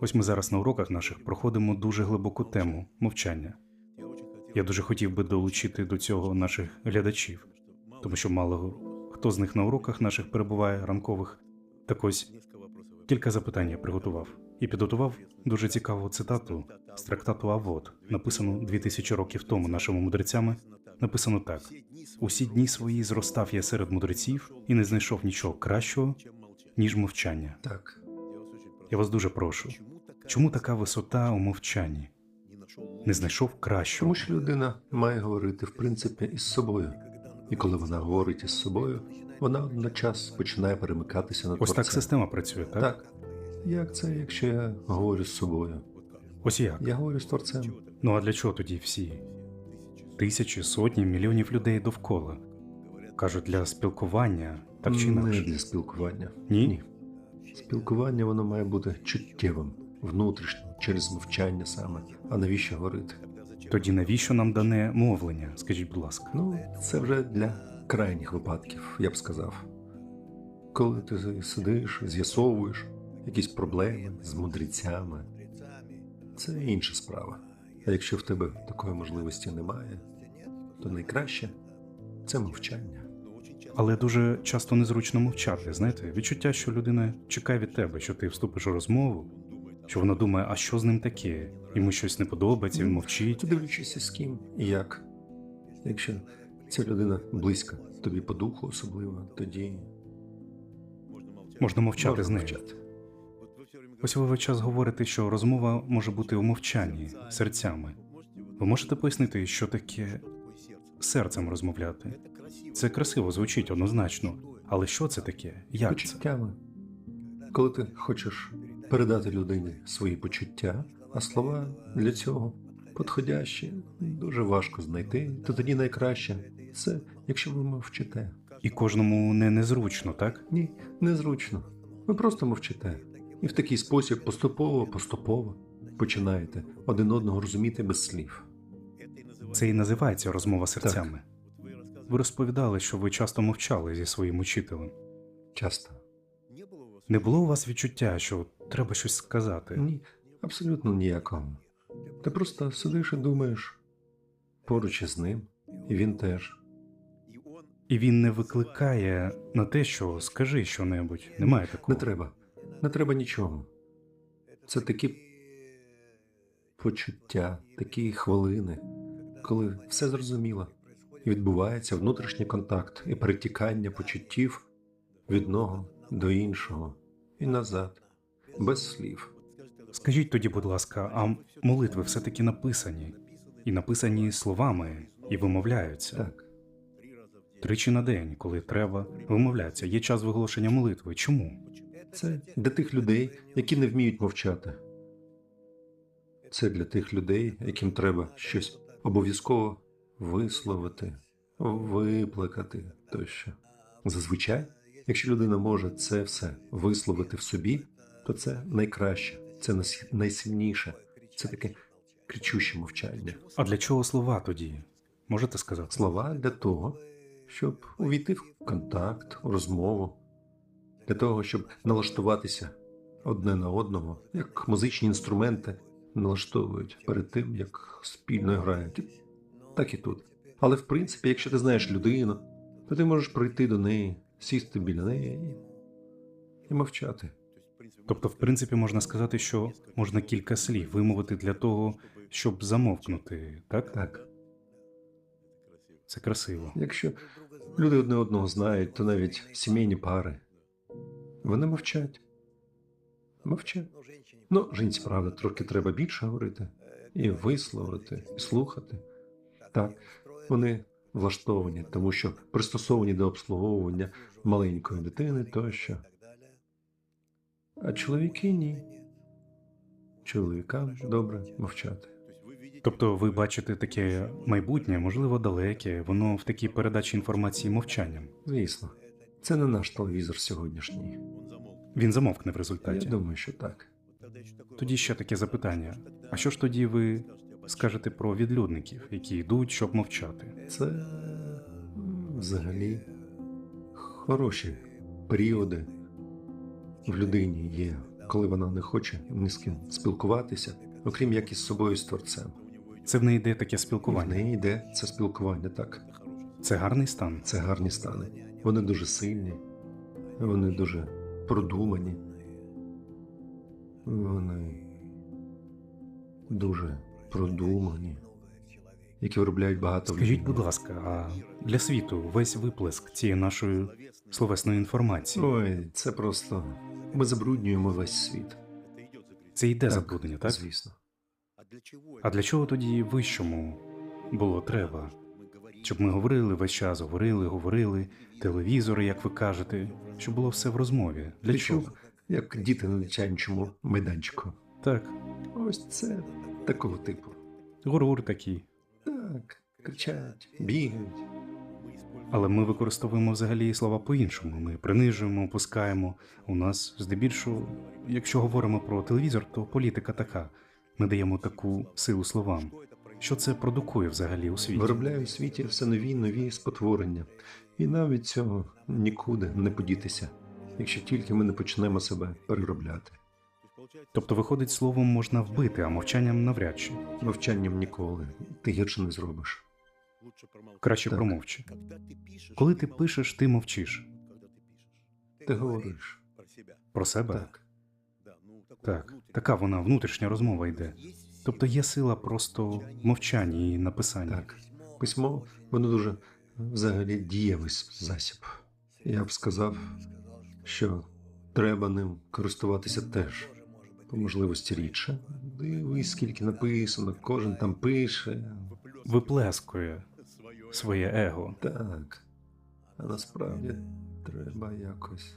Ось ми зараз на уроках наших проходимо дуже глибоку тему мовчання. Я дуже хотів би долучити до цього наших глядачів, тому що мало хто з них на уроках наших перебуває ранкових. Так ось кілька запитань я приготував і підготував дуже цікаву цитату з трактату Авод, написану 2000 років тому нашими мудрецями. Написано так: усі дні свої зростав я серед мудреців і не знайшов нічого кращого, ніж мовчання. Так, Я вас дуже прошу. Чому така висота у мовчанні? Не знайшов кращого. тому що людина має говорити в принципі із собою. І коли вона говорить із собою, вона одночас починає перемикатися на Ось так система працює, так? Так. Як це, якщо я говорю з собою? Ось як. Я говорю з творцем. Ну а для чого тоді всі? Тисячі, сотні, мільйонів людей довкола. Кажуть, для спілкування, так чи Не для спілкування. Ні? Спілкування воно має бути чуттєвим, внутрішнім, через мовчання саме. А навіщо говорити? Тоді навіщо нам дане мовлення? Скажіть, будь ласка. Ну, це вже для крайніх випадків, я б сказав. Коли ти сидиш, з'ясовуєш якісь проблеми з мудрецями, це інша справа. А якщо в тебе такої можливості немає, то найкраще це мовчання. Але дуже часто незручно мовчати. Знаєте, відчуття, що людина чекає від тебе, що ти вступиш у розмову, що вона думає, а що з ним таке? Йому щось не подобається, він мовчить. Дивлячись з ким і як. Якщо ця людина близька тобі по духу особливо, тоді Можна мовчати можна з нею. мовчати. Ось ви весь час говорите, що розмова може бути у мовчанні серцями. Ви можете пояснити, що таке серцем розмовляти? Це красиво звучить однозначно, але що це таке? Як це? Коли ти хочеш передати людині свої почуття, а слова для цього підходящі, дуже важко знайти, то тоді найкраще це, якщо ви мовчите. І кожному не незручно, так? Ні, незручно. Ви просто мовчите. І в такий спосіб поступово, поступово починаєте один одного розуміти без слів. Це і називається розмова серцями. Ви розповідали, що ви часто мовчали зі своїм учителем. Часто. Не було у вас відчуття, що треба щось сказати? Ні, абсолютно ніякого. Ти просто сидиш і думаєш поруч із ним, і він теж. І він не викликає на те, що скажи щонебудь. Немає такого. Не треба. Не треба нічого. Це такі почуття, такі хвилини, коли все зрозуміло. І відбувається внутрішній контакт і перетікання почуттів від одного до іншого і назад, без слів. Скажіть тоді, будь ласка, а молитви все-таки написані, і написані словами, і вимовляються. Так, Тричі на день, коли треба, вимовляються. Є час виголошення молитви. Чому? це для тих людей, які не вміють мовчати. Це для тих людей, яким треба щось обов'язково висловити, виплакати тощо. Зазвичай, якщо людина може це все висловити в собі, то це найкраще, це найсильніше, це таке кричуще мовчання. А для чого слова тоді? Можете сказати? Слова для того, щоб увійти в контакт, у розмову, для того, щоб налаштуватися одне на одного, як музичні інструменти налаштовують перед тим, як спільно грають. Так і тут. Але в принципі, якщо ти знаєш людину, то ти можеш прийти до неї, сісти біля неї і, мовчати. Тобто, в принципі, можна сказати, що можна кілька слів вимовити для того, щоб замовкнути, так? Так. Це красиво. Якщо люди одне одного знають, то навіть сімейні пари. Вони мовчать. Мовчать. Ну, жінці, правда, трохи треба більше говорити, і висловити, і слухати. Так, вони влаштовані, тому що пристосовані до обслуговування маленької дитини тощо. А чоловіки ні. Чоловікам добре мовчати. Тобто, ви бачите таке майбутнє, можливо, далеке, воно в такій передачі інформації мовчанням. Звісно, це не наш телевізор сьогоднішній. Він замовкне в Я результаті. думаю, що так. Тоді ще таке запитання: а що ж тоді ви скажете про відлюдників, які йдуть, щоб мовчати? Це взагалі хороші періоди в людині є, коли вона не хоче ні з ким спілкуватися, окрім як із собою з творцем. Це в неї йде таке В спілкування. неї йде це спілкування так. Це гарний стан. Це гарні стани. Вони дуже сильні, вони дуже продумані. Вони дуже продумані, які виробляють багато Скажіть, будь ласка, а для світу весь виплеск цієї нашої словесної інформації Ой, це просто. Ми забруднюємо весь світ. це йде забруднення, так? Звісно. А для чого тоді вищому було треба? Щоб ми говорили весь час, говорили, говорили, телевізори, як ви кажете, щоб було все в розмові. Для чого? як діти на дитячому майданчику. Так, Ось це такого типу. гур такий. Так, кричать, бігають. Але ми використовуємо взагалі слова по-іншому. Ми принижуємо, опускаємо. У нас здебільшого, якщо говоримо про телевізор, то політика така. Ми даємо таку силу словам. Що це продукує взагалі у світі? Виробляє у світі все нові нові спотворення. І навіть цього нікуди не подітися, якщо тільки ми не почнемо себе переробляти. Тобто, виходить, словом можна вбити, а мовчанням навряд чи. Мовчанням ніколи. Ти гірше не зробиш. Краще Так. промовчи. Коли ти пишеш, ти мовчиш. Ти говориш. Про себе? Так. Так, така вона внутрішня розмова йде. Тобто є сила просто в мовчанні і написанні. Так. Письмо, воно дуже взагалі дієвий засіб. Я б сказав, що треба ним користуватися теж. По можливості рідше. Дивись, скільки написано, кожен там пише. Виплескує своє его. Так. А насправді треба якось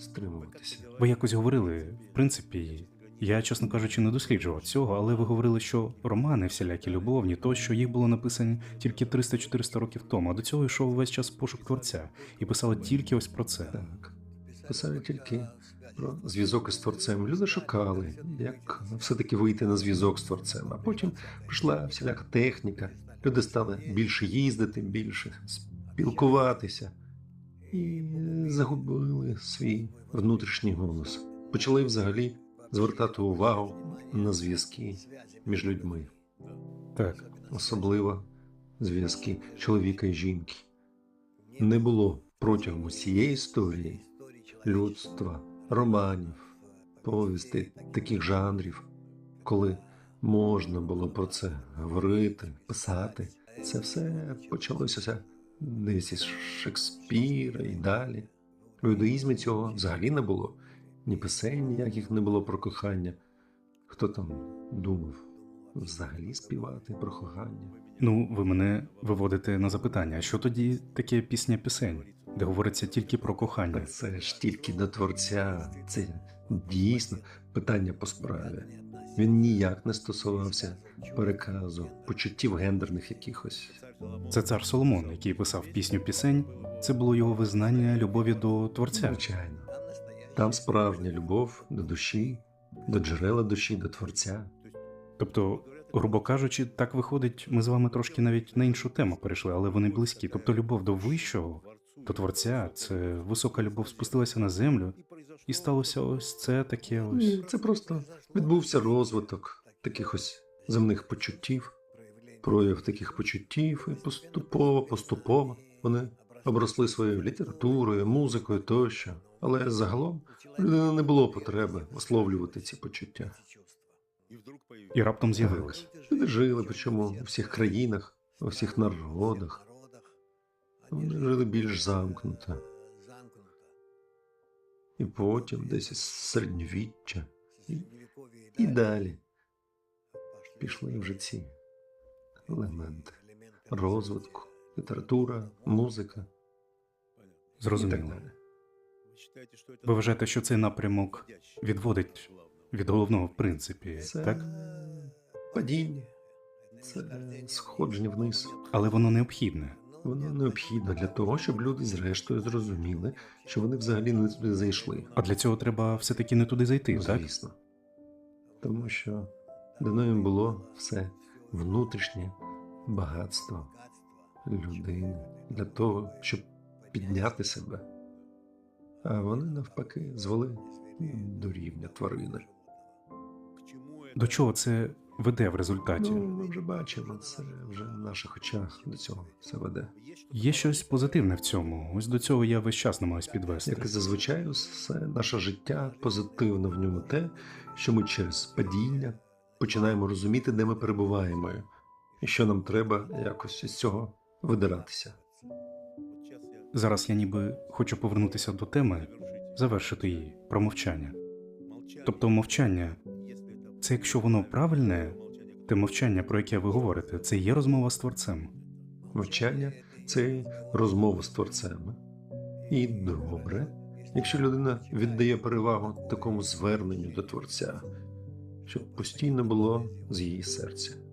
стримуватися. Ви якось говорили, в принципі, я, чесно кажучи, не досліджував цього, але ви говорили, що романи всілякі любовні, то що їх було написані тільки 300-400 років тому, а до цього йшов увесь час пошук творця і писали тільки ось про це. Так. Писали тільки про зв'язок із творцем. Люди шукали, як все-таки вийти на зв'язок з творцем. А потім прийшла всіляка техніка. Люди стали більше їздити, більше спілкуватися і загубили свій внутрішній голос. Почали взагалі звертати увагу на зв'язки між людьми, Так, особливо зв'язки чоловіка і жінки. Не було протягом усієї історії людства, романів, повістей, таких жанрів, коли можна було про це говорити, писати. Це все почалося десь із Шекспіра і далі. У юдаїзмі цього взагалі не було. Ні писень ніяких не було про кохання. Хто там думав взагалі співати про кохання? ну ви мене виводите на запитання, що тоді таке пісня пісень, де говориться тільки про кохання? Це ж тільки до творця. Це дійсно питання по справі. Він ніяк не стосувався переказу, почуттів гендерних якихось. Це цар Соломон, який писав пісню пісень. Це було його визнання любові до творця. Звичайно. Там справжня любов до душі, до джерела душі, до творця. Тобто, грубо кажучи, так виходить, ми з вами трошки навіть на іншу тему перейшли, але вони близькі. Тобто, любов до вищого, до творця, це висока любов спустилася на землю, і сталося ось це таке ось. Ні, Це просто відбувся розвиток таких ось земних почуттів, прояв таких почуттів, і поступово, поступово вони обросли своєю літературою, музикою тощо. Але загалом у людини не було потреби висловлювати ці почуття. І раптом з'явилось. Люди жили, причому у всіх країнах, у всіх народах. Вони жили більш замкнуто. І потім десь із середньовіччя. І, і далі пішли вже ці елементи розвитку, література, музика Зрозуміло. Ви вважаєте, що цей напрямок відводить від головного в принципі, Це так? падіння, це сходження вниз. Але воно необхідне. Воно необхідно для того, щоб люди зрештою зрозуміли, що вони взагалі не туди зайшли. А для цього треба все-таки не туди зайти, Ну, так? Звісно. Тому що дано їм було все внутрішнє багатство людини для того, щоб підняти себе. А вони навпаки звели до рівня тварини. До чого це веде в результаті? Ну, ми вже бачимо, це вже в наших очах до цього все веде. Є щось позитивне в цьому. Ось до цього я весь час намагаюсь підвести. Як і зазвичай, все наше життя позитивно в ньому те, що ми через падіння починаємо розуміти, де ми перебуваємо, і що нам треба якось із цього видиратися. Зараз я ніби хочу повернутися до теми, завершити її про мовчання. Тобто, мовчання це якщо воно правильне, те мовчання, про яке ви говорите, це є розмова з творцем. Мовчання це розмова з творцем. І добре, якщо людина віддає перевагу такому зверненню до творця, щоб постійно було з її серця.